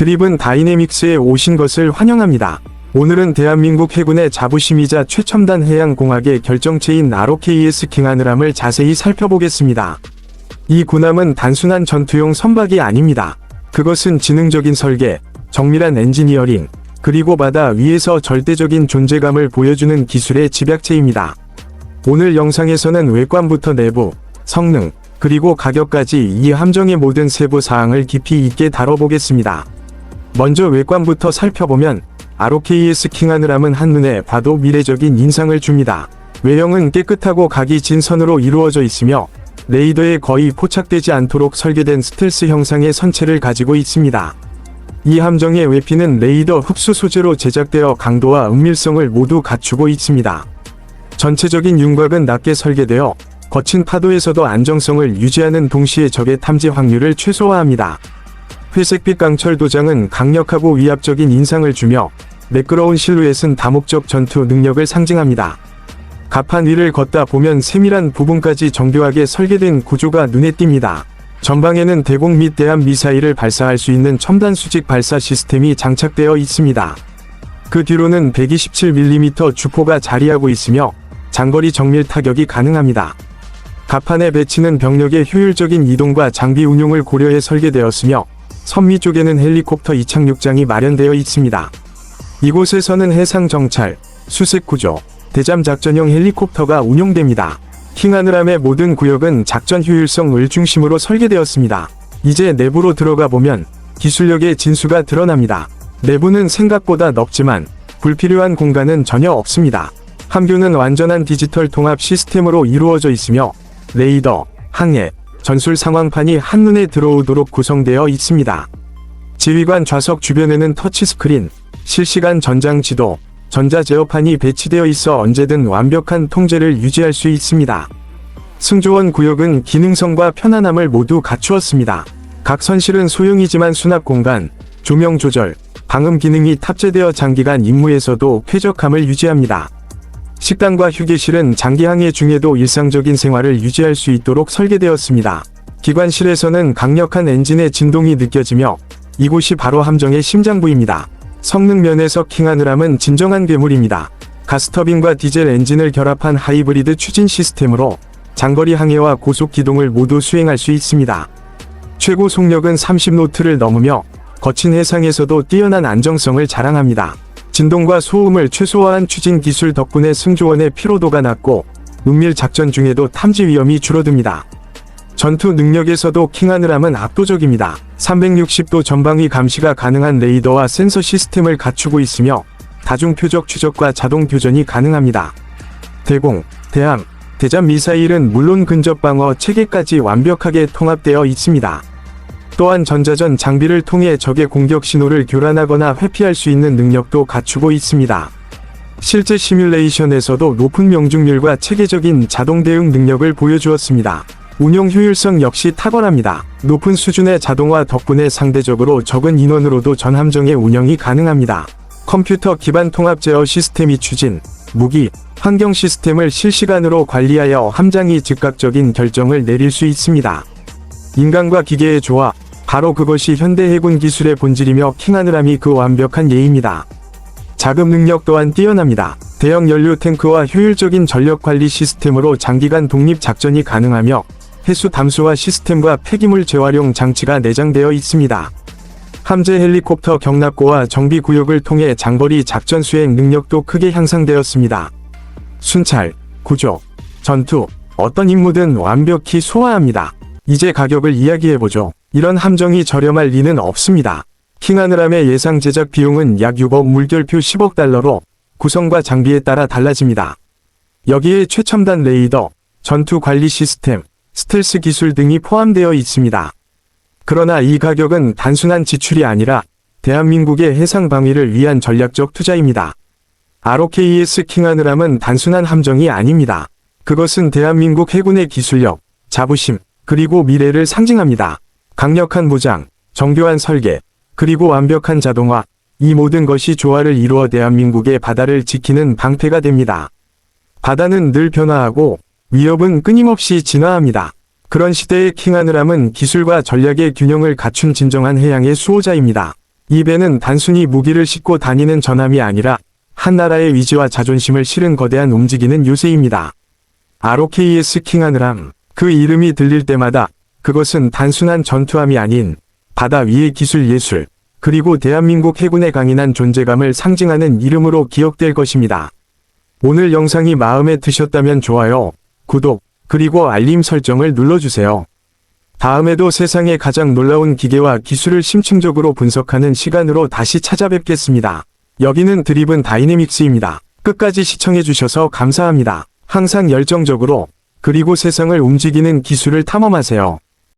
드립은 다이내믹스에 오신 것을 환영합니다. 오늘은 대한민국 해군의 자부심이자 최첨단 해양공학의 결정체인 ROKS 킹하느람을 자세히 살펴보겠습니다. 이 군함은 단순한 전투용 선박이 아닙니다. 그것은 지능적인 설계, 정밀한 엔지니어링, 그리고 바다 위에서 절대적인 존재감을 보여주는 기술의 집약체입니다. 오늘 영상에서는 외관부터 내부, 성능, 그리고 가격까지 이 함정의 모든 세부 사항을 깊이 있게 다뤄보겠습니다. 먼저 외관부터 살펴보면 ROKS 킹하느람은 한눈에 봐도 미래적인 인상을 줍니다. 외형은 깨끗하고 각이 진 선으로 이루어져 있으며 레이더에 거의 포착되지 않도록 설계된 스텔스 형상의 선체를 가지고 있습니다. 이 함정의 외피는 레이더 흡수 소재로 제작되어 강도와 은밀성을 모두 갖추고 있습니다. 전체적인 윤곽은 낮게 설계되어 거친 파도에서도 안정성을 유지하는 동시에 적의 탐지 확률을 최소화합니다. 회색빛 강철 도장은 강력하고 위압적인 인상을 주며 매끄러운 실루엣은 다목적 전투 능력을 상징합니다. 갑판 위를 걷다 보면 세밀한 부분까지 정교하게 설계된 구조가 눈에 띕니다. 전방에는 대공 및 대함 미사일을 발사할 수 있는 첨단 수직 발사 시스템이 장착되어 있습니다. 그 뒤로는 127mm 주포가 자리하고 있으며 장거리 정밀 타격이 가능합니다. 갑판의 배치는 병력의 효율적인 이동과 장비 운용을 고려해 설계되었으며 선미 쪽에는 헬리콥터 이착륙장이 마련되어 있습니다. 이곳에서는 해상 정찰, 수색 구조, 대잠 작전용 헬리콥터가 운용됩니다. 킹하느람의 모든 구역은 작전 효율성을 중심으로 설계되었습니다. 이제 내부로 들어가 보면 기술력의 진수가 드러납니다. 내부는 생각보다 넓지만 불필요한 공간은 전혀 없습니다. 함교는 완전한 디지털 통합 시스템으로 이루어져 있으며 레이더, 항해, 전술 상황판이 한눈에 들어오도록 구성되어 있습니다. 지휘관 좌석 주변에는 터치스크린, 실시간 전장 지도, 전자 제어판이 배치되어 있어 언제든 완벽한 통제를 유지할 수 있습니다. 승조원 구역은 기능성과 편안함을 모두 갖추었습니다. 각 선실은 소형이지만 수납 공간, 조명 조절, 방음 기능이 탑재되어 장기간 임무에서도 쾌적함을 유지합니다. 식당과 휴게실은 장기 항해 중에도 일상적인 생활을 유지할 수 있도록 설계되었습니다. 기관실에서는 강력한 엔진의 진동이 느껴지며 이곳이 바로 함정의 심장부입니다. 성능 면에서 킹하느람은 진정한 괴물입니다. 가스터빈과 디젤 엔진을 결합한 하이브리드 추진 시스템으로 장거리 항해와 고속 기동을 모두 수행할 수 있습니다. 최고 속력은 30노트를 넘으며 거친 해상에서도 뛰어난 안정성을 자랑합니다. 진동과 소음을 최소화한 추진 기술 덕분에 승조원의 피로도가 낮고 은밀 작전 중에도 탐지 위험이 줄어듭니다. 전투 능력에서도 킹하느람은 압도적입니다. 360도 전방위 감시가 가능한 레이더와 센서 시스템을 갖추고 있으며 다중 표적 추적과 자동 교전이 가능합니다. 대공, 대함, 대잠 미사일은 물론 근접 방어 체계까지 완벽하게 통합되어 있습니다. 또한 전자전 장비를 통해 적의 공격 신호를 교란하거나 회피할 수 있는 능력도 갖추고 있습니다. 실제 시뮬레이션에서도 높은 명중률과 체계적인 자동 대응 능력을 보여주었습니다. 운용 효율성 역시 탁월합니다. 높은 수준의 자동화 덕분에 상대적으로 적은 인원으로도 전함정의 운영이 가능합니다. 컴퓨터 기반 통합 제어 시스템이 추진, 무기, 환경 시스템을 실시간으로 관리하여 함장이 즉각적인 결정을 내릴 수 있습니다. 인간과 기계의 조화, 바로 그것이 현대 해군 기술의 본질이며 킹하느람이 그 완벽한 예입니다. 자금 능력 또한 뛰어납니다. 대형 연료 탱크와 효율적인 전력 관리 시스템으로 장기간 독립 작전이 가능하며 해수 담수화 시스템과 폐기물 재활용 장치가 내장되어 있습니다. 함재 헬리콥터 경납고와 정비 구역을 통해 장거리 작전 수행 능력도 크게 향상되었습니다. 순찰, 구조, 전투, 어떤 임무든 완벽히 소화합니다. 이제 가격을 이야기해보죠. 이런 함정이 저렴할 리는 없습니다. 킹하느람의 예상 제작 비용은 약 6억 물결표 10억 달러로 구성과 장비에 따라 달라집니다. 여기에 최첨단 레이더, 전투 관리 시스템, 스텔스 기술 등이 포함되어 있습니다. 그러나 이 가격은 단순한 지출이 아니라 대한민국의 해상 방위를 위한 전략적 투자입니다. ROKS 킹하느람은 단순한 함정이 아닙니다. 그것은 대한민국 해군의 기술력, 자부심, 그리고 미래를 상징합니다. 강력한 무장, 정교한 설계, 그리고 완벽한 자동화, 이 모든 것이 조화를 이루어 대한민국의 바다를 지키는 방패가 됩니다. 바다는 늘 변화하고 위협은 끊임없이 진화합니다. 그런 시대의 킹하느람은 기술과 전략의 균형을 갖춘 진정한 해양의 수호자입니다. 이 배는 단순히 무기를 싣고 다니는 전함이 아니라 한 나라의 위지와 자존심을 실은 거대한 움직이는 요새입니다. ROKS 킹하느람, 그 이름이 들릴 때마다 그것은 단순한 전투함이 아닌 바다 위의 기술 예술, 그리고 대한민국 해군의 강인한 존재감을 상징하는 이름으로 기억될 것입니다. 오늘 영상이 마음에 드셨다면 좋아요, 구독, 그리고 알림 설정을 눌러주세요. 다음에도 세상의 가장 놀라운 기계와 기술을 심층적으로 분석하는 시간으로 다시 찾아뵙겠습니다. 여기는 드리븐 다이내믹스입니다. 끝까지 시청해주셔서 감사합니다. 항상 열정적으로, 그리고 세상을 움직이는 기술을 탐험하세요.